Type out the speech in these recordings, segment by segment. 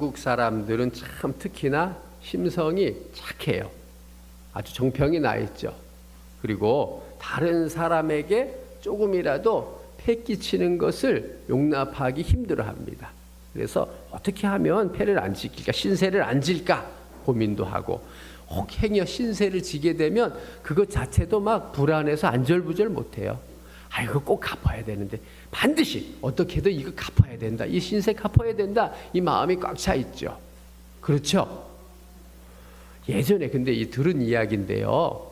한국 사람들은 참 특히나 심성이 착해요. 아주 정평이 나 있죠. 그리고 다른 사람에게 조금이라도 폐 끼치는 것을 용납하기 힘들어 합니다. 그래서 어떻게 하면 폐를 안 지킬까, 신세를 안 질까 고민도 하고 혹 행여 신세를 지게 되면 그것 자체도 막 불안해서 안절부절 못해요. 아 이거 꼭 갚아야 되는데 반드시 어떻게든 이거 갚아야 된다. 이 신세 갚아야 된다. 이 마음이 꽉 차 있죠. 그렇죠? 예전에 근데 이 들은 이야기인데요.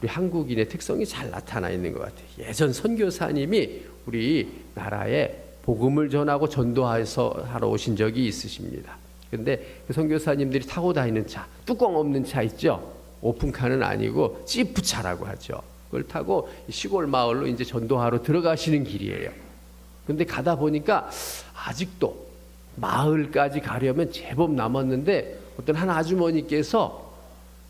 우리 한국인의 특성이 잘 나타나 있는 것 같아요. 예전 선교사님이 우리 나라에 복음을 전하고 전도해서 하러 오신 적이 있으십니다. 근데 그 선교사님들이 타고 다니는 차, 뚜껑 없는 차 있죠? 오픈카는 아니고 지프차라고 하죠. 그걸 타고 시골 마을로 이제 전도하러 들어가시는 길이에요. 근데 가다 보니까 아직도 마을까지 가려면 제법 남았는데 어떤 한 아주머니께서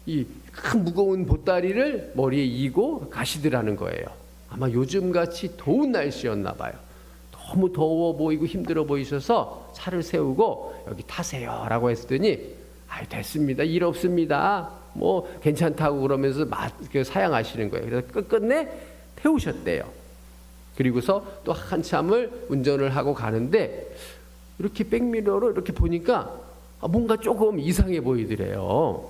이 큰 무거운 보따리를 머리에 이고 가시더라는 거예요. 아마 요즘 같이 더운 날씨였나 봐요. 너무 더워 보이고 힘들어 보이셔서 차를 세우고 여기 타세요라고 했더니 아 됐습니다 일 없습니다 뭐 괜찮다고 그러면서 마, 그 사양하시는 거예요. 그래서 끝끝내 태우셨대요. 그리고서 또 한참을 운전을 하고 가는데 이렇게 백미러로 이렇게 보니까 아, 뭔가 조금 이상해 보이더래요.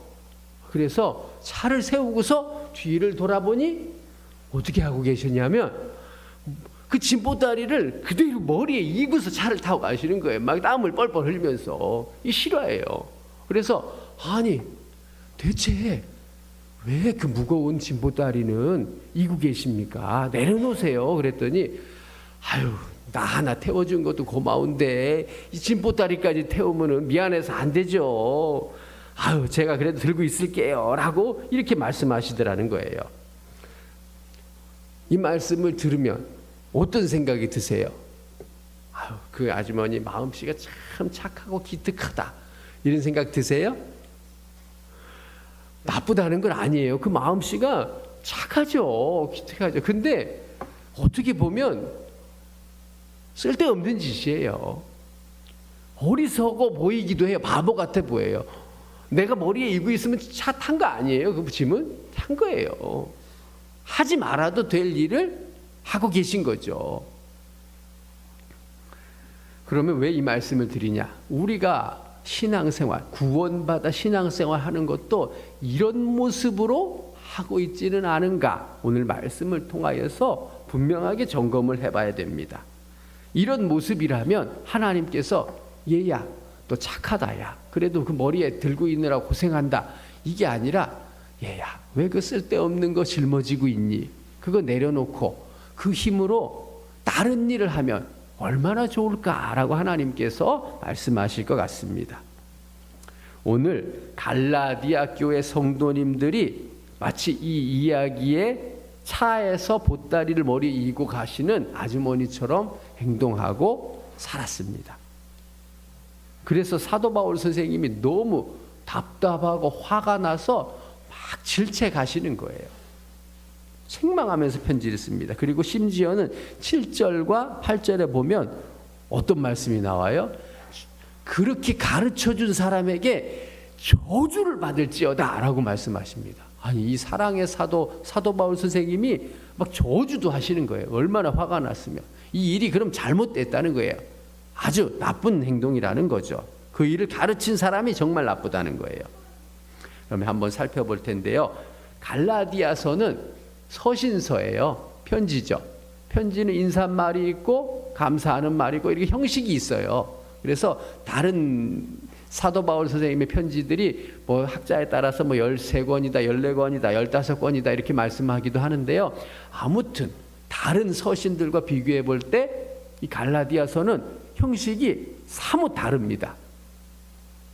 그래서 차를 세우고서 뒤를 돌아보니 어떻게 하고 계셨냐면 그 짐보다리를 그대로 머리에 이고서 차를 타고 가시는 거예요. 막 땀을 뻘뻘 흘리면서 이 실화예요. 그래서 아니 대체 왜 그 무거운 짐보다리는 이고 계십니까? 내려놓으세요. 그랬더니 아유 나 하나 태워준 것도 고마운데 이 짐보다리까지 태우면은 미안해서 안 되죠. 아유 제가 그래도 들고 있을게요라고 이렇게 말씀하시더라는 거예요. 이 말씀을 들으면 어떤 생각이 드세요? 아유 그 아주머니 마음씨가 참 착하고 기특하다 이런 생각 드세요? 나쁘다는 건 아니에요. 그 마음씨가 착하죠. 기특하죠. 근데 어떻게 보면 쓸데없는 짓이에요. 어리석어 보이기도 해요. 바보 같아 보여요. 내가 머리에 이고 있으면 차 탄 거 아니에요. 그 짐은 탄 거예요. 하지 말아도 될 일을 하고 계신 거죠. 그러면 왜 이 말씀을 드리냐? 우리가 신앙생활, 구원받아 신앙생활 하는 것도 이런 모습으로 하고 있지는 않은가? 오늘 말씀을 통하여서 분명하게 점검을 해봐야 됩니다. 이런 모습이라면 하나님께서 얘야, 너 착하다야. 그래도 그 머리에 들고 있느라 고생한다. 이게 아니라 얘야, 왜 그 쓸데없는 거 짊어지고 있니? 그거 내려놓고 그 힘으로 다른 일을 하면 얼마나 좋을까라고 하나님께서 말씀하실 것 같습니다. 오늘 갈라디아 교회 성도님들이 마치 이 이야기에 차에서 보따리를 머리에 이고 가시는 아주머니처럼 행동하고 살았습니다. 그래서 사도 바울 선생님이 너무 답답하고 화가 나서 막 질체 가시는 거예요. 책망하면서 편지를 씁니다. 그리고 심지어는 7절과 8절에 보면 어떤 말씀이 나와요? 그렇게 가르쳐 준 사람에게 저주를 받을지어다라고 말씀하십니다. 아니 이 사랑의 사도 사도 바울 선생님이 막 저주도 하시는 거예요. 얼마나 화가 났으면 이 일이 그럼 잘못됐다는 거예요. 아주 나쁜 행동이라는 거죠. 그 일을 가르친 사람이 정말 나쁘다는 거예요. 그러면 한번 살펴볼 텐데요. 갈라디아서는 서신서예요. 편지죠. 편지는 인사말이 있고 감사하는 말이 있고 이렇게 형식이 있어요. 그래서 다른 사도 바울 선생님의 편지들이 뭐 학자에 따라서 뭐 13권이다, 14권이다, 15권이다 이렇게 말씀하기도 하는데요. 아무튼 다른 서신들과 비교해 볼 때 이 갈라디아서는 형식이 사뭇 다릅니다.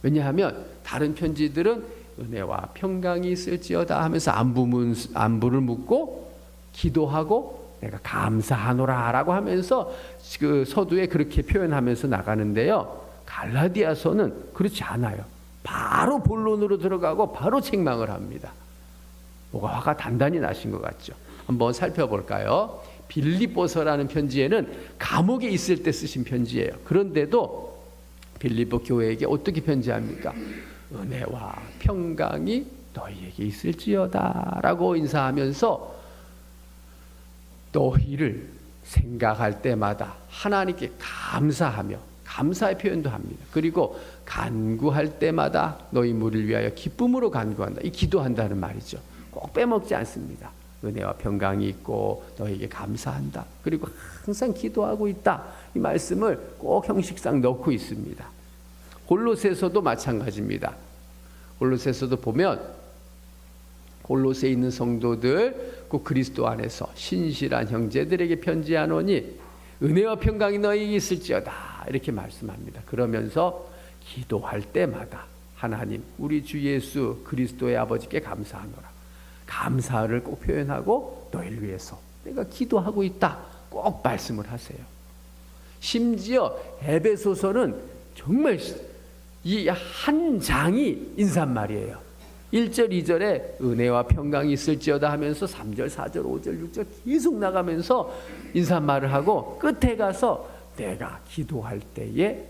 왜냐하면 다른 편지들은 은혜와 평강이 있을지어다 하면서 안부문 안부를 묻고 기도하고 내가 감사하노라라고 하면서 그 서두에 그렇게 표현하면서 나가는데요. 갈라디아서는 그렇지 않아요. 바로 본론으로 들어가고 바로 책망을 합니다. 뭐가 화가 단단히 나신 것 같죠. 한번 살펴볼까요? 빌립보서라는 편지에는 감옥에 있을 때 쓰신 편지예요. 그런데도 빌립보 교회에게 어떻게 편지합니까? 은혜와 평강이 너희에게 있을지어다라고 인사하면서 너희를 생각할 때마다 하나님께 감사하며 감사의 표현도 합니다. 그리고 간구할 때마다 너희 무리를 위하여 기쁨으로 간구한다. 이 기도한다는 말이죠. 꼭 빼먹지 않습니다. 은혜와 평강이 있고 너에게 감사한다. 그리고 항상 기도하고 있다. 이 말씀을 꼭 형식상 넣고 있습니다. 골로새서도 마찬가지입니다. 골로새서도 보면 골로새에 있는 성도들 그 그리스도 안에서 신실한 형제들에게 편지하노니 은혜와 평강이 너희에게 있을지어다 이렇게 말씀합니다. 그러면서 기도할 때마다 하나님 우리 주 예수 그리스도의 아버지께 감사하노라. 감사를 꼭 표현하고 너희를 위해서 내가 기도하고 있다. 꼭 말씀을 하세요. 심지어 에베소서는 정말 이 한 장이 인사말이에요. 1절, 2절에 은혜와 평강이 있을지어다 하면서 3절, 4절, 5절, 6절 계속 나가면서 인사말을 하고 끝에 가서 내가 기도할 때에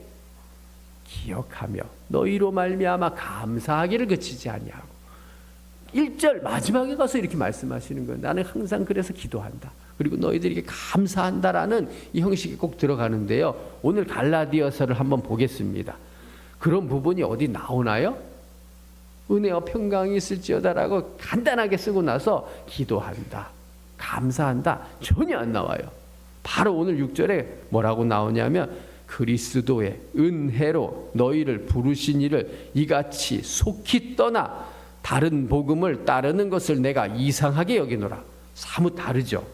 기억하며 너희로 말미암아 감사하기를 그치지 아니하고 1절 마지막에 가서 이렇게 말씀하시는 거예요. 나는 항상 그래서 기도한다. 그리고 너희들에게 감사한다라는 이 형식이 꼭 들어가는데요. 오늘 갈라디아서를 한번 보겠습니다. 그런 부분이 어디 나오나요? 은혜와 평강이 있을지어다라고 간단하게 쓰고 나서 기도한다. 감사한다. 전혀 안 나와요. 바로 오늘 6절에 뭐라고 나오냐면 그리스도의 은혜로 너희를 부르신 이를 이같이 속히 떠나 다른 복음을 따르는 것을 내가 이상하게 여기노라. 사뭇 다르죠.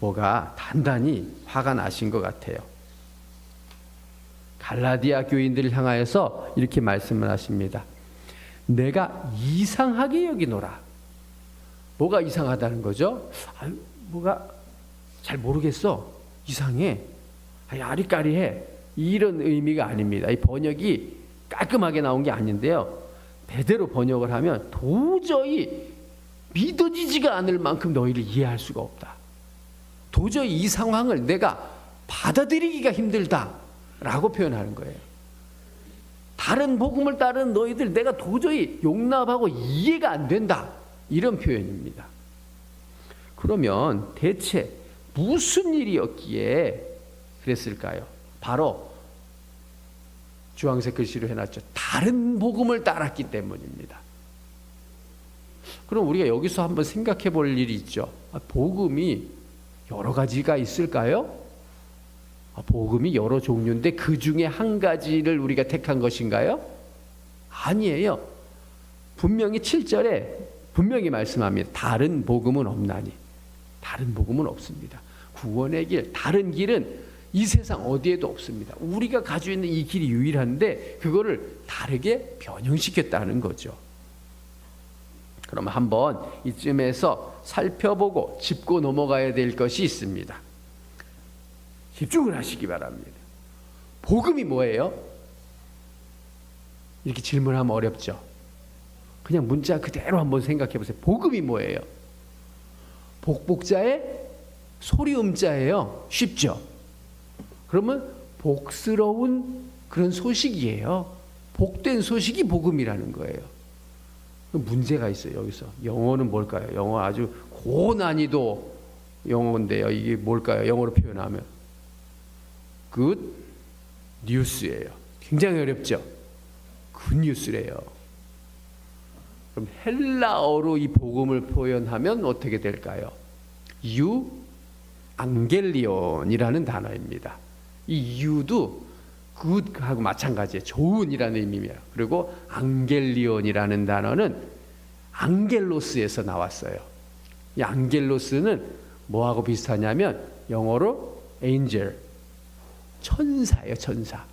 뭐가 단단히 화가 나신 것 같아요. 갈라디아 교인들을 향하여서 이렇게 말씀을 하십니다. 내가 이상하게 여기노라. 뭐가 이상하다는 거죠? 아유, 뭐가 잘 모르겠어. 이상해. 아니, 아리까리해. 이런 의미가 아닙니다. 이 번역이 깔끔하게 나온 게 아닌데요. 배대로 번역을 하면 도저히 믿어지지가 않을 만큼 너희를 이해할 수가 없다. 도저히 이 상황을 내가 받아들이기가 힘들다. 라고 표현하는 거예요. 다른 복음을 따르는 너희들 내가 도저히 용납하고 이해가 안 된다. 이런 표현입니다. 그러면 대체 무슨 일이었기에 그랬을까요? 바로 주황색 글씨로 해놨죠. 다른 복음을 따랐기 때문입니다. 그럼 우리가 여기서 한번 생각해 볼 일이 있죠. 아, 복음이 여러 가지가 있을까요? 아, 복음이 여러 종류인데 그 중에 한 가지를 우리가 택한 것인가요? 아니에요. 분명히 7절에 분명히 말씀합니다. 다른 복음은 없나니. 다른 복음은 없습니다. 구원의 길, 다른 길은 이 세상 어디에도 없습니다. 우리가 가지고 있는 이 길이 유일한데 그거를 다르게 변형시켰다는 거죠. 그럼 한번 이쯤에서 살펴보고 짚고 넘어가야 될 것이 있습니다. 집중을 하시기 바랍니다. 복음이 뭐예요? 이렇게 질문하면 어렵죠. 그냥 문자 그대로 한번 생각해 보세요. 복음이 뭐예요? 복복자의 소리음자예요. 쉽죠? 그러면 복스러운 그런 소식이에요. 복된 소식이 복음이라는 거예요. 문제가 있어요, 여기서. 영어는 뭘까요? 영어 아주 고난이도 영어인데요. 이게 뭘까요? 영어로 표현하면. Good news예요. 굉장히 어렵죠? good news래요. 그럼 헬라어로 이 복음을 표현하면 어떻게 될까요? 유 앙겔리온이라는 단어입니다. 이 유도 굿하고 마찬가지예요. 좋은이라는 의미입니다. 그리고 앙겔리온이라는 단어는 앙겔로스에서 나왔어요. 이 앙겔로스는 뭐하고 비슷하냐면 영어로 angel, 천사예요, 천사.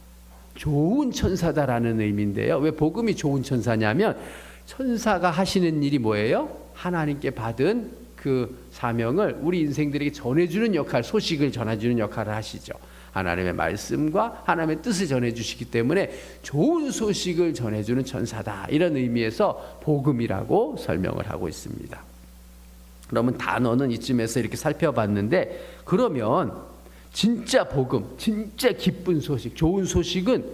좋은 천사다라는 의미인데요. 왜 복음이 좋은 천사냐면 천사가 하시는 일이 뭐예요? 하나님께 받은 그 사명을 우리 인생들에게 전해주는 역할, 소식을 전해주는 역할을 하시죠. 하나님의 말씀과 하나님의 뜻을 전해주시기 때문에 좋은 소식을 전해주는 천사다. 이런 의미에서 복음이라고 설명을 하고 있습니다. 그러면 단어는 이쯤에서 이렇게 살펴봤는데 그러면 진짜 복음, 진짜 기쁜 소식, 좋은 소식은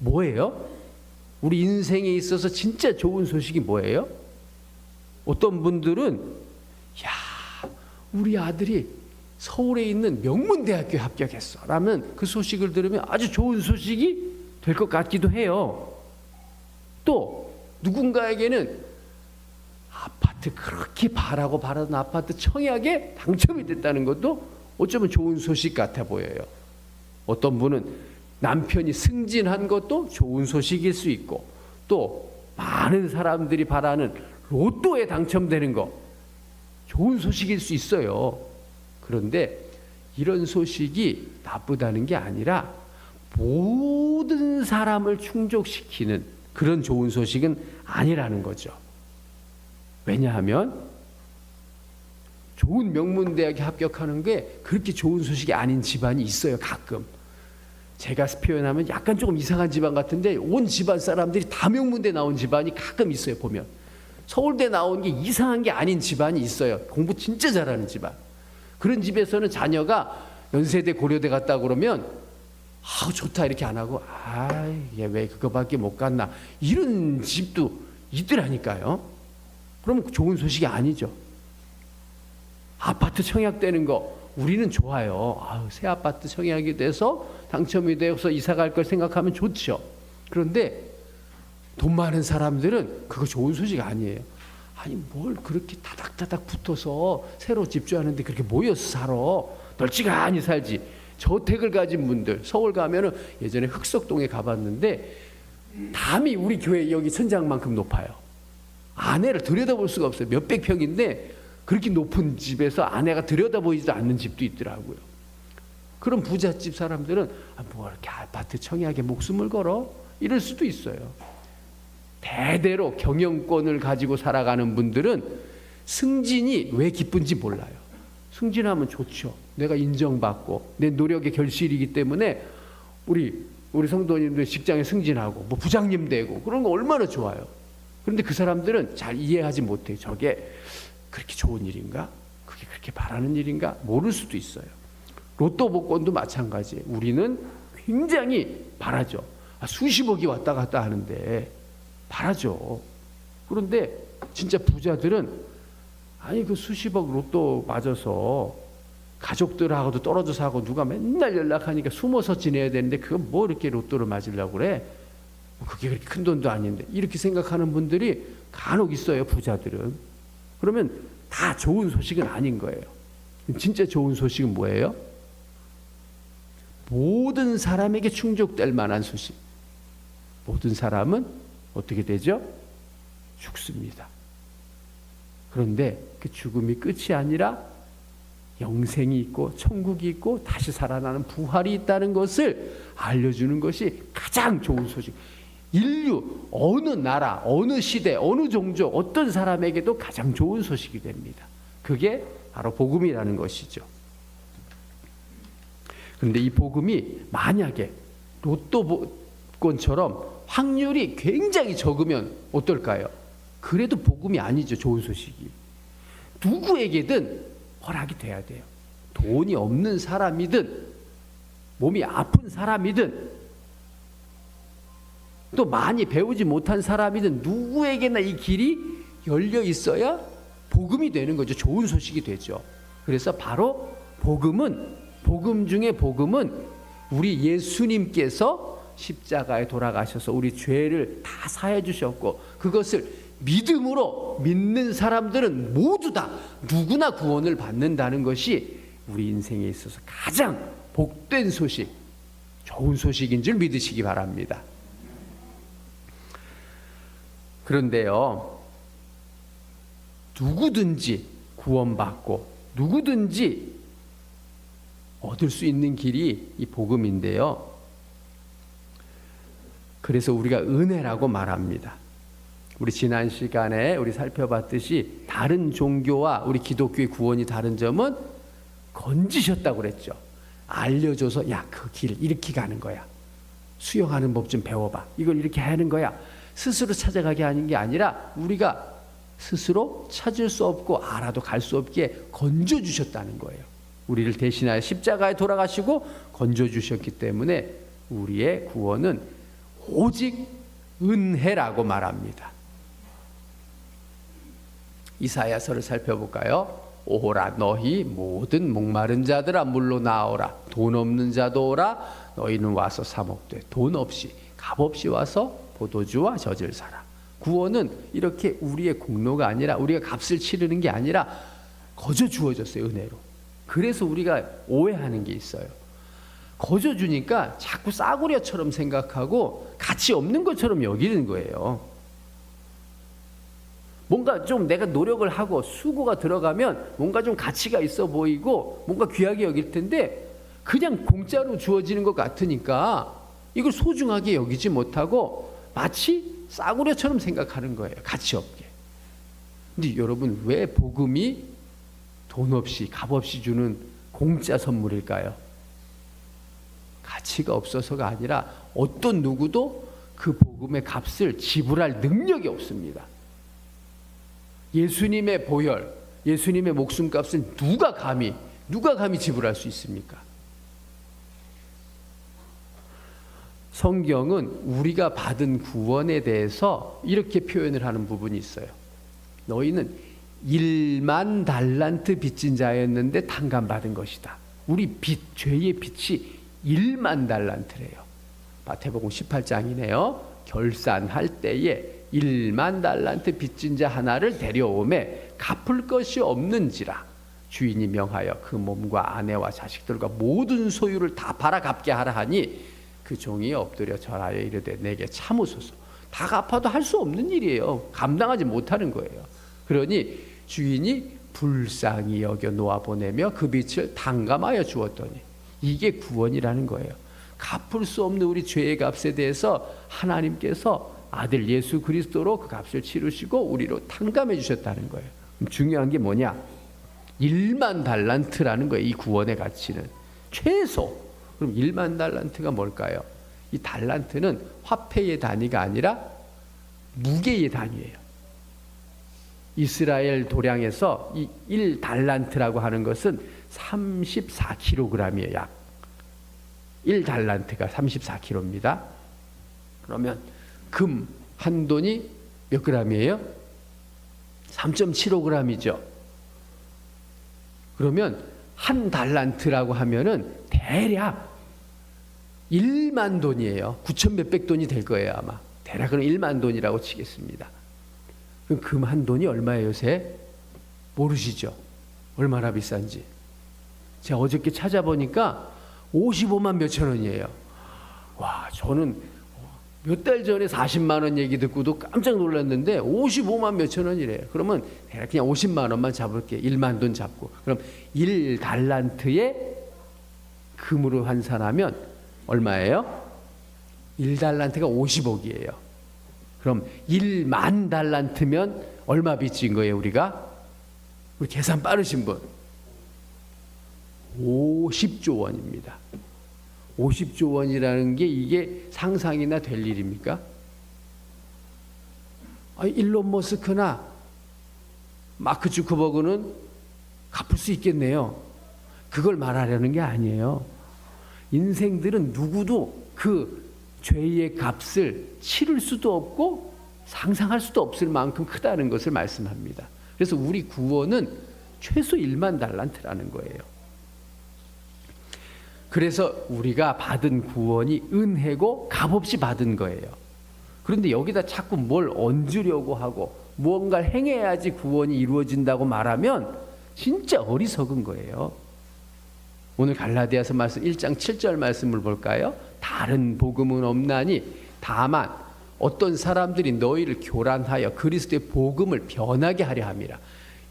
뭐예요? 우리 인생에 있어서 진짜 좋은 소식이 뭐예요? 어떤 분들은 야, 우리 아들이 서울에 있는 명문대학교에 합격했어. 라면 그 소식을 들으면 아주 좋은 소식이 될 것 같기도 해요. 또 누군가에게는 아파트 그렇게 바라고 바라던 아파트 청약에 당첨이 됐다는 것도 어쩌면 좋은 소식 같아 보여요. 어떤 분은 남편이 승진한 것도 좋은 소식일 수 있고 또 많은 사람들이 바라는 로또에 당첨되는 거 좋은 소식일 수 있어요. 그런데 이런 소식이 나쁘다는 게 아니라 모든 사람을 충족시키는 그런 좋은 소식은 아니라는 거죠. 왜냐하면 좋은 명문대학에 합격하는 게 그렇게 좋은 소식이 아닌 집안이 있어요, 가끔. 제가 표현하면 약간 조금 이상한 집안 같은데 온 집안 사람들이 다 명문대 나온 집안이 가끔 있어요, 보면. 서울대 나온 게 이상한 게 아닌 집안이 있어요. 공부 진짜 잘하는 집안. 그런 집에서는 자녀가 연세대 고려대 갔다 그러면 아우 좋다 이렇게 안 하고 아얘 왜 그거밖에 못 갔나 이런 집도 있더라니까요. 그럼 좋은 소식이 아니죠. 아파트 청약되는 거 우리는 좋아요. 아우 새 아파트 청약이 돼서 당첨이 되어서 이사 갈 걸 생각하면 좋죠. 그런데 돈 많은 사람들은 그거 좋은 소식 아니에요. 아니 뭘 그렇게 다닥다닥 붙어서 새로 집주하는데 그렇게 모여서 살아 널찍하니 살지 저택을 가진 분들 서울 가면은 예전에 흑석동에 가봤는데 담이 우리 교회 여기 천장만큼 높아요 아내를 들여다볼 수가 없어요 몇백 평인데 그렇게 높은 집에서 아내가 들여다보이지도 않는 집도 있더라고요 그런 부잣집 사람들은 아, 뭐 이렇게 아파트 청약에 목숨을 걸어 이럴 수도 있어요 대대로 경영권을 가지고 살아가는 분들은 승진이 왜 기쁜지 몰라요. 승진하면 좋죠. 내가 인정받고 내 노력의 결실이기 때문에 우리 우리 성도님들 직장에 승진하고 뭐 부장님 되고 그런 거 얼마나 좋아요. 그런데 그 사람들은 잘 이해하지 못해요. 저게 그렇게 좋은 일인가? 그게 그렇게 바라는 일인가? 모를 수도 있어요. 로또 복권도 마찬가지예요. 우리는 굉장히 바라죠. 아, 수십억이 왔다 갔다 하는데 바라죠. 그런데 진짜 부자들은 아니 그 수십억 로또 맞아서 가족들하고도 떨어져서 하고 누가 맨날 연락하니까 숨어서 지내야 되는데 그건 뭐 이렇게 로또를 맞으려고 그래? 뭐 그게 그렇게 큰 돈도 아닌데 이렇게 생각하는 분들이 간혹 있어요 부자들은. 그러면 다 좋은 소식은 아닌 거예요. 진짜 좋은 소식은 뭐예요? 모든 사람에게 충족될 만한 소식. 모든 사람은 어떻게 되죠? 죽습니다. 그런데 그 죽음이 끝이 아니라 영생이 있고 천국이 있고 다시 살아나는 부활이 있다는 것을 알려주는 것이 가장 좋은 소식. 인류 어느 나라, 어느 시대, 어느 종족, 어떤 사람에게도 가장 좋은 소식이 됩니다. 그게 바로 복음이라는 것이죠. 그런데 이 복음이 만약에 로또권처럼 확률이 굉장히 적으면 어떨까요? 그래도 복음이 아니죠. 좋은 소식이. 누구에게든 허락이 돼야 돼요. 돈이 없는 사람이든 몸이 아픈 사람이든 또 많이 배우지 못한 사람이든 누구에게나 이 길이 열려 있어야 복음이 되는 거죠. 좋은 소식이 되죠. 그래서 바로 복음은 복음 중에 복음은 우리 예수님께서 십자가에 돌아가셔서 우리 죄를 다 사해 주셨고 그것을 믿음으로 믿는 사람들은 모두 다 누구나 구원을 받는다는 것이 우리 인생에 있어서 가장 복된 소식, 좋은 소식인 줄 믿으시기 바랍니다. 그런데요, 누구든지 구원받고 누구든지 얻을 수 있는 길이 이 복음인데요. 그래서 우리가 은혜라고 말합니다. 우리 지난 시간에 우리 살펴봤듯이 다른 종교와 우리 기독교의 구원이 다른 점은 건지셨다고 그랬죠. 알려줘서 야 그 길 이렇게 가는 거야. 수영하는 법 좀 배워봐. 이걸 이렇게 하는 거야. 스스로 찾아가게 하는 게 아니라 우리가 스스로 찾을 수 없고 알아도 갈 수 없게 건져 주셨다는 거예요. 우리를 대신하여 십자가에 돌아가시고 건져 주셨기 때문에 우리의 구원은 오직 은혜라고 말합니다. 이사야서를 살펴볼까요? 오라 너희 모든 목마른 자들아 물로 나오라 돈 없는 자도 오라 너희는 와서 사 먹되 돈 없이 값 없이 와서 포도주와 젖을 사라. 구원은 이렇게 우리의 공로가 아니라 우리가 값을 치르는 게 아니라 거저 주어졌어요 은혜로. 그래서 우리가 오해하는 게 있어요. 거저 주니까 자꾸 싸구려처럼 생각하고 가치 없는 것처럼 여기는 거예요. 뭔가 좀 내가 노력을 하고 수고가 들어가면 뭔가 좀 가치가 있어 보이고 뭔가 귀하게 여길 텐데 그냥 공짜로 주어지는 것 같으니까 이걸 소중하게 여기지 못하고 마치 싸구려처럼 생각하는 거예요. 가치 없게. 근데 여러분 왜 복음이 돈 없이 값 없이 주는 공짜 선물일까요? 가치가 없어서가 아니라 어떤 누구도 그 복음의 값을 지불할 능력이 없습니다. 예수님의 보혈, 예수님의 목숨값은 누가 감히 누가 감히 지불할 수 있습니까? 성경은 우리가 받은 구원에 대해서 이렇게 표현을 하는 부분이 있어요. 너희는 1만 달란트 빚진 자였는데 탕감받은 것이다. 우리 빚, 죄의 빚이 1만 달란트래요. 마태복음 18장이네요. 결산할 때에 1만 달란트 빚진 자 하나를 데려오매 갚을 것이 없는지라 주인이 명하여 그 몸과 아내와 자식들과 모든 소유를 다 팔아 갚게 하라 하니 그 종이 엎드려 절하여 이르되 내게 참으소서 다 갚아도 할 수 없는 일이에요 감당하지 못하는 거예요 그러니 주인이 불쌍히 여겨 놓아 보내며 그 빚을 탕감하여 주었더니 이게 구원이라는 거예요 갚을 수 없는 우리 죄의 값에 대해서 하나님께서 아들 예수 그리스도로 그 값을 치르시고 우리로 탕감해 주셨다는 거예요. 중요한 게 뭐냐? 1만 달란트라는 거예요. 이 구원의 가치는 최소. 그럼 1만 달란트가 뭘까요? 이 달란트는 화폐의 단위가 아니라 무게의 단위예요. 이스라엘 도량에서 이 1달란트라고 하는 것은 34kg이에요. 약 1달란트가 34kg입니다. 그러면 금 한 돈이 몇 그램이에요? 3.75g이죠. 그러면 한 달란트라고 하면은 대략 1만 돈이에요. 9천 몇백 돈이 될 거예요, 아마. 대략 그럼 1만 돈이라고 치겠습니다. 그럼 금 한 돈이 얼마예요, 요새? 모르시죠? 얼마나 비싼지. 제가 어저께 찾아보니까 55만 몇천 원이에요. 와, 저는 몇 달 전에 40만 원 얘기 듣고도 깜짝 놀랐는데 55만 몇천 원이래요. 그러면 그냥 50만 원만 잡을게. 1만 돈 잡고. 그럼 1달란트에 금으로 환산하면 얼마예요? 1달란트가 50억이에요. 그럼 1만 달란트면 얼마 빚진 거예요, 우리가? 우리 계산 빠르신 분. 50조 원입니다. 50조 원이라는 게 이게 상상이나 될 일입니까? 아, 일론 머스크나 마크 주커버그는 갚을 수 있겠네요. 그걸 말하려는 게 아니에요. 인생들은 누구도 그 죄의 값을 치를 수도 없고 상상할 수도 없을 만큼 크다는 것을 말씀합니다. 그래서 우리 구원은 최소 1만 달란트라는 거예요. 그래서 우리가 받은 구원이 은혜고 값없이 받은 거예요. 그런데 여기다 자꾸 뭘 얹으려고 하고 무언가를 행해야지 구원이 이루어진다고 말하면 진짜 어리석은 거예요. 오늘 갈라디아서 말씀 1장 7절 말씀을 볼까요? 다른 복음은 없나니 다만 어떤 사람들이 너희를 교란하여 그리스도의 복음을 변하게 하려 함이라.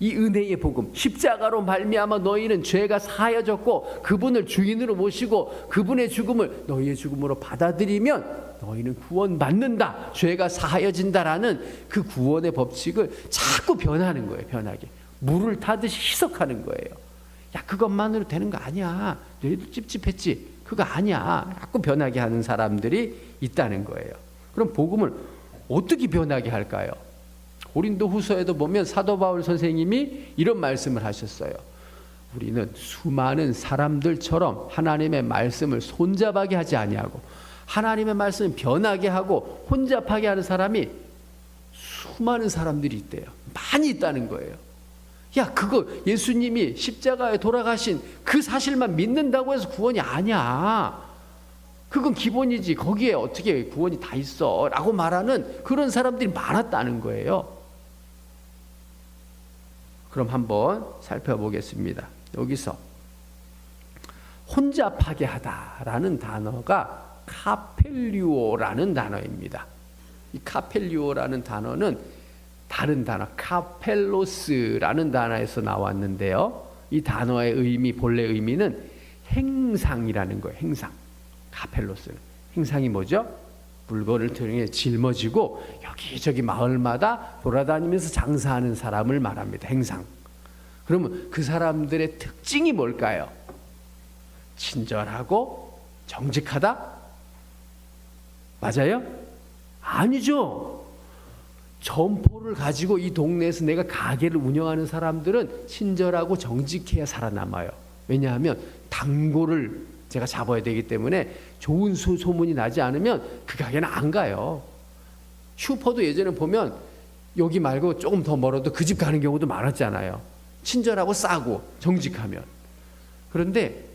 이 은혜의 복음 십자가로 말미암아 너희는 죄가 사하여졌고 그분을 주인으로 모시고 그분의 죽음을 너희의 죽음으로 받아들이면 너희는 구원받는다. 죄가 사하여진다라는 그 구원의 법칙을 자꾸 변하는 거예요 변하게. 물을 타듯이 희석하는 거예요. 야 그것만으로 되는 거 아니야. 너희도 찝찝했지? 그거 아니야. 자꾸 변하게 하는 사람들이 있다는 거예요. 그럼 복음을 어떻게 변하게 할까요? 고린도 후서에도 보면 사도 바울 선생님이 이런 말씀을 하셨어요. 우리는 수많은 사람들처럼 하나님의 말씀을 손잡하게 하지 아니하고 하나님의 말씀을 변하게 하고 혼잡하게 하는 사람이 수많은 사람들이 있대요. 많이 있다는 거예요. 야, 그거 예수님이 십자가에 돌아가신 그 사실만 믿는다고 해서 구원이 아니야. 그건 기본이지. 거기에 어떻게 구원이 다 있어. 라고 말하는 그런 사람들이 많았다는 거예요. 그럼 한번 살펴보겠습니다. 여기서 혼잡하게 하다라는 단어가 카펠리오라는 단어입니다. 이 카펠리오라는 단어는 다른 단어 카펠로스라는 단어에서 나왔는데요. 이 단어의 의미 본래 의미는 행상이라는 거예요. 행상. 카펠로스는 행상이 뭐죠? 물건을 통해 짊어지고 여기저기 마을마다 돌아다니면서 장사하는 사람을 말합니다. 행상. 그러면 그 사람들의 특징이 뭘까요? 친절하고 정직하다? 맞아요? 아니죠. 점포를 가지고 이 동네에서 내가 가게를 운영하는 사람들은 친절하고 정직해야 살아남아요. 왜냐하면 단골을 제가 잡아야 되기 때문에 좋은 소, 소문이 나지 않으면 그 가게는 안 가요. 슈퍼도 예전에 보면 여기 말고 조금 더 멀어도 그 집 가는 경우도 많았잖아요. 친절하고 싸고 정직하면. 그런데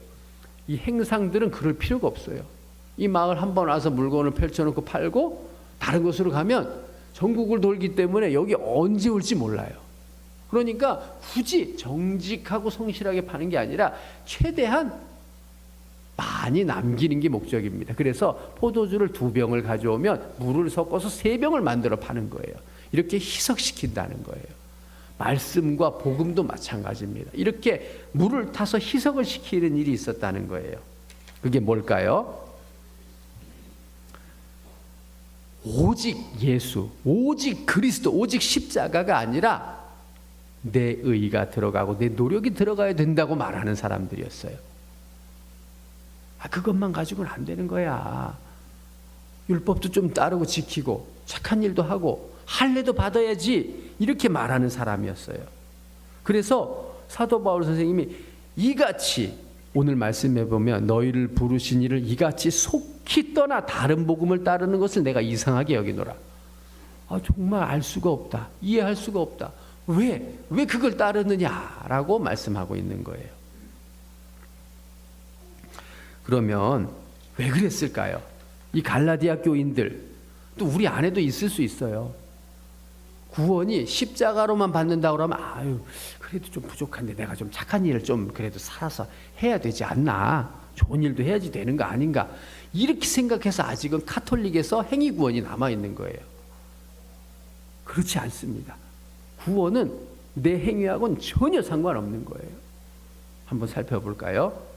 이 행상들은 그럴 필요가 없어요. 이 마을 한 번 와서 물건을 펼쳐놓고 팔고 다른 곳으로 가면 전국을 돌기 때문에 여기 언제 올지 몰라요. 그러니까 굳이 정직하고 성실하게 파는 게 아니라 최대한 많이 남기는 게 목적입니다. 그래서 포도주를 두 병을 가져오면 물을 섞어서 세 병을 만들어 파는 거예요. 이렇게 희석시킨다는 거예요. 말씀과 복음도 마찬가지입니다. 이렇게 물을 타서 희석을 시키는 일이 있었다는 거예요. 그게 뭘까요? 오직 예수, 오직 그리스도, 오직 십자가가 아니라 내 의가 들어가고 내 노력이 들어가야 된다고 말하는 사람들이었어요. 아, 그것만 가지고는 안 되는 거야. 율법도 좀 따르고 지키고 착한 일도 하고 할례도 받아야지 이렇게 말하는 사람이었어요. 그래서 사도 바울 선생님이 이같이 오늘 말씀해 보면 너희를 부르신 이를 이같이 속히 떠나 다른 복음을 따르는 것을 내가 이상하게 여기노라. 아, 정말 알 수가 없다. 이해할 수가 없다. 왜? 왜 그걸 따르느냐라고 말씀하고 있는 거예요. 그러면 왜 그랬을까요? 이 갈라디아 교인들 또 우리 안에도 있을 수 있어요. 구원이 십자가로만 받는다 그러면 아유 그래도 좀 부족한데 내가 좀 착한 일을 좀 그래도 살아서 해야 되지 않나 좋은 일도 해야지 되는 거 아닌가 이렇게 생각해서 아직은 카톨릭에서 행위 구원이 남아 있는 거예요. 그렇지 않습니다. 구원은 내 행위하고는 전혀 상관없는 거예요. 한번 살펴볼까요?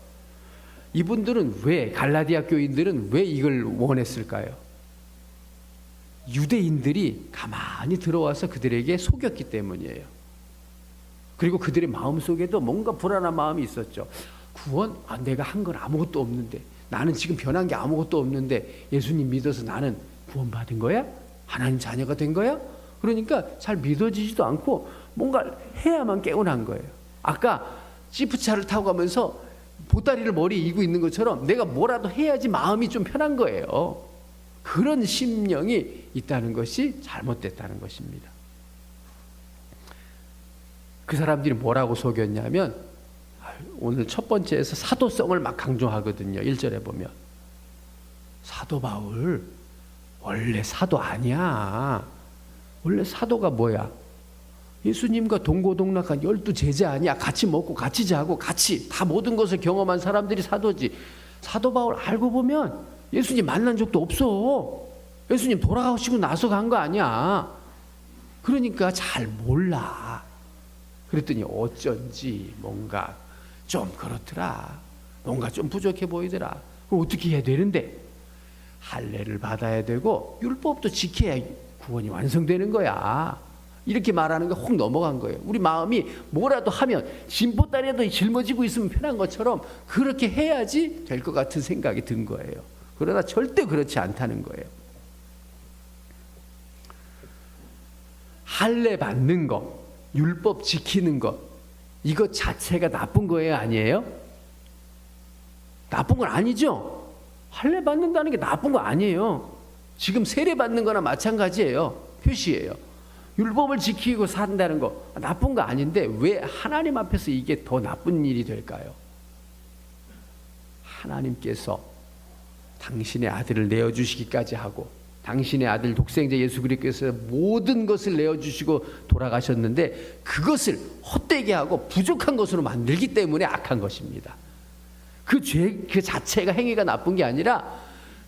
이분들은 왜 갈라디아 교인들은 왜 이걸 원했을까요? 유대인들이 가만히 들어와서 그들에게 속였기 때문이에요. 그리고 그들의 마음 속에도 뭔가 불안한 마음이 있었죠. 구원? 아, 내가 한 건 아무것도 없는데 나는 지금 변한 게 아무것도 없는데 예수님 믿어서 나는 구원받은 거야? 하나님 자녀가 된 거야? 그러니까 잘 믿어지지도 않고 뭔가 해야만 깨어난 거예요. 아까 지프차를 타고 가면서 보따리를 머리에 이고 있는 것처럼 내가 뭐라도 해야지 마음이 좀 편한 거예요. 그런 심령이 있다는 것이 잘못됐다는 것입니다. 그 사람들이 뭐라고 속였냐면 오늘 첫 번째에서 사도성을 막 강조하거든요. 1절에 보면 사도 바울 원래 사도 아니야. 원래 사도가 뭐야? 예수님과 동고동락한 열두 제자 아니야. 같이 먹고 같이 자고 같이 다 모든 것을 경험한 사람들이 사도지. 사도 바울 알고 보면 예수님 만난 적도 없어. 예수님 돌아가시고 나서 간 거 아니야. 그러니까 잘 몰라. 그랬더니 어쩐지 뭔가 좀 그렇더라. 뭔가 좀 부족해 보이더라. 그럼 어떻게 해야 되는데? 할례를 받아야 되고 율법도 지켜야 구원이 완성되는 거야. 이렇게 말하는 게 혹 넘어간 거예요. 우리 마음이 뭐라도 하면 진보다리라도 짊어지고 있으면 편한 것처럼 그렇게 해야지 될 것 같은 생각이 든 거예요. 그러나 절대 그렇지 않다는 거예요. 할례 받는 것, 율법 지키는 것, 이것 자체가 나쁜 거예요, 아니에요? 나쁜 건 아니죠. 할례 받는다는 게 나쁜 거 아니에요. 지금 세례 받는 거나 마찬가지예요. 표시예요. 율법을 지키고 산다는 거 나쁜 거 아닌데 왜 하나님 앞에서 이게 더 나쁜 일이 될까요? 하나님께서 당신의 아들을 내어 주시기까지 하고 당신의 아들 독생자 예수 그리스도께서 모든 것을 내어 주시고 돌아가셨는데 그것을 헛되게 하고 부족한 것으로 만들기 때문에 악한 것입니다. 그 죄 그 자체가 행위가 나쁜 게 아니라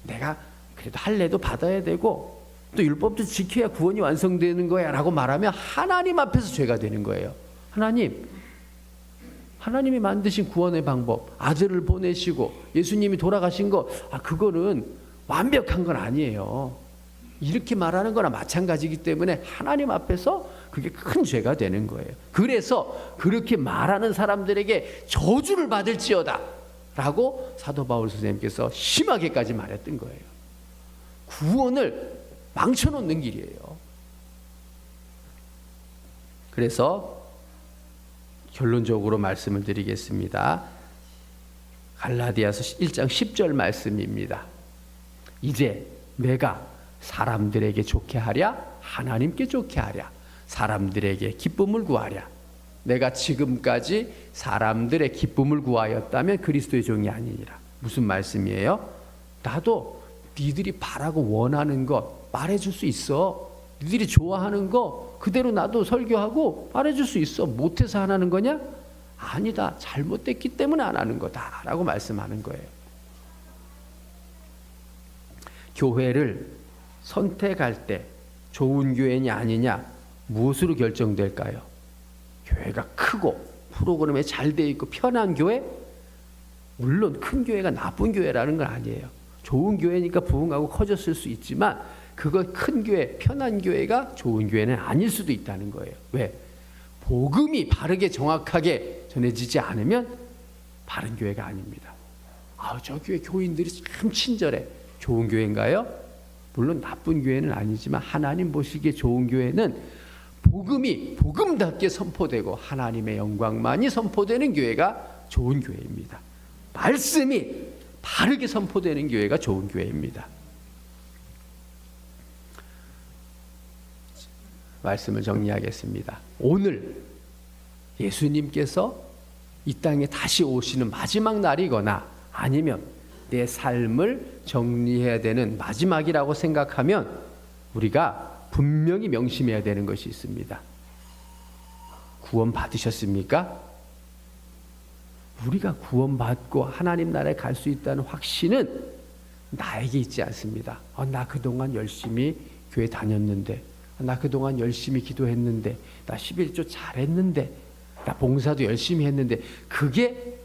내가 그래도 할례도 받아야 되고 또 율법도 지켜야 구원이 완성되는 거야 라고 말하면 하나님 앞에서 죄가 되는 거예요. 하나님 하나님이 만드신 구원의 방법, 아들을 보내시고 예수님이 돌아가신 거, 아, 그거는 완벽한 건 아니에요. 이렇게 말하는 거나 마찬가지이기 때문에 하나님 앞에서 그게 큰 죄가 되는 거예요. 그래서 그렇게 말하는 사람들에게 저주를 받을지어다. 라고 사도 바울 선생님께서 심하게까지 말했던 거예요. 구원을 망쳐놓는 길이에요. 그래서 결론적으로 말씀을 드리겠습니다. 갈라디아서 1장 10절 말씀입니다. 이제 내가 사람들에게 좋게 하랴 하나님께 좋게 하랴 사람들에게 기쁨을 구하랴 내가 지금까지 사람들의 기쁨을 구하였다면 그리스도의 종이 아니니라 무슨 말씀이에요? 나도 니들이 바라고 원하는 것 말해줄 수 있어 니들이 좋아하는 거 그대로 나도 설교하고 말해줄 수 있어 못해서 안 하는 거냐? 아니다 잘못됐기 때문에 안 하는 거다 라고 말씀하는 거예요 교회를 선택할 때 좋은 교회냐 아니냐 무엇으로 결정될까요? 교회가 크고 프로그램에 잘 돼 있고 편한 교회? 물론 큰 교회가 나쁜 교회라는 건 아니에요. 좋은 교회니까 부흥하고 커졌을 수 있지만 그건 큰 교회, 편한 교회가 좋은 교회는 아닐 수도 있다는 거예요. 왜? 복음이 바르게 정확하게 전해지지 않으면 바른 교회가 아닙니다. 아, 저 교회 교인들이 참 친절해. 좋은 교회인가요? 물론 나쁜 교회는 아니지만 하나님 보시기에 좋은 교회는 복음이 복음답게 선포되고 하나님의 영광만이 선포되는 교회가 좋은 교회입니다. 말씀이 바르게 선포되는 교회가 좋은 교회입니다. 말씀을 정리하겠습니다. 오늘 예수님께서 이 땅에 다시 오시는 마지막 날이거나 아니면 내 삶을 정리해야 되는 마지막이라고 생각하면 우리가 분명히 명심해야 되는 것이 있습니다. 구원 받으셨습니까? 우리가 구원받고 하나님 나라에 갈 수 있다는 확신은 나에게 있지 않습니다. 어, 나 그동안 열심히 교회 다녔는데, 나 그동안 열심히 기도했는데, 나 11조 잘했는데, 나 봉사도 열심히 했는데, 그게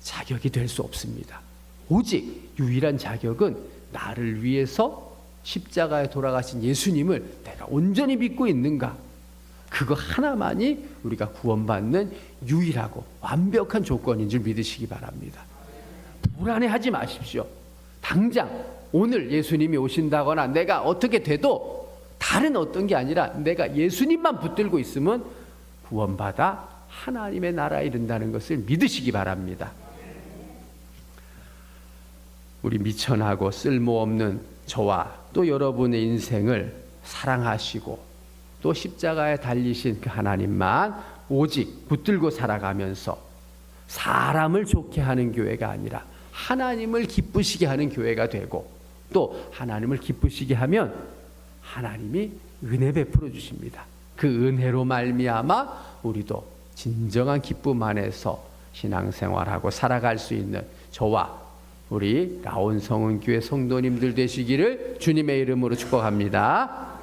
자격이 될 수 없습니다. 오직 유일한 자격은 나를 위해서 십자가에 돌아가신 예수님을 내가 온전히 믿고 있는가? 그거 하나만이 우리가 구원받는 유일하고 완벽한 조건인 줄 믿으시기 바랍니다. 불안해하지 마십시오. 당장 오늘 예수님이 오신다거나 내가 어떻게 돼도 다른 어떤 게 아니라 내가 예수님만 붙들고 있으면 구원받아 하나님의 나라에 이른다는 것을 믿으시기 바랍니다. 우리 미천하고 쓸모없는 저와 또 여러분의 인생을 사랑하시고 또 십자가에 달리신 그 하나님만 오직 붙들고 살아가면서 사람을 좋게 하는 교회가 아니라 하나님을 기쁘시게 하는 교회가 되고 또 하나님을 기쁘시게 하면 하나님이 은혜 베풀어 주십니다. 그 은혜로 말미암아 우리도 진정한 기쁨 안에서 신앙생활하고 살아갈 수 있는 저와 우리 라온 성은 교회 성도님들 되시기를 주님의 이름으로 축복합니다.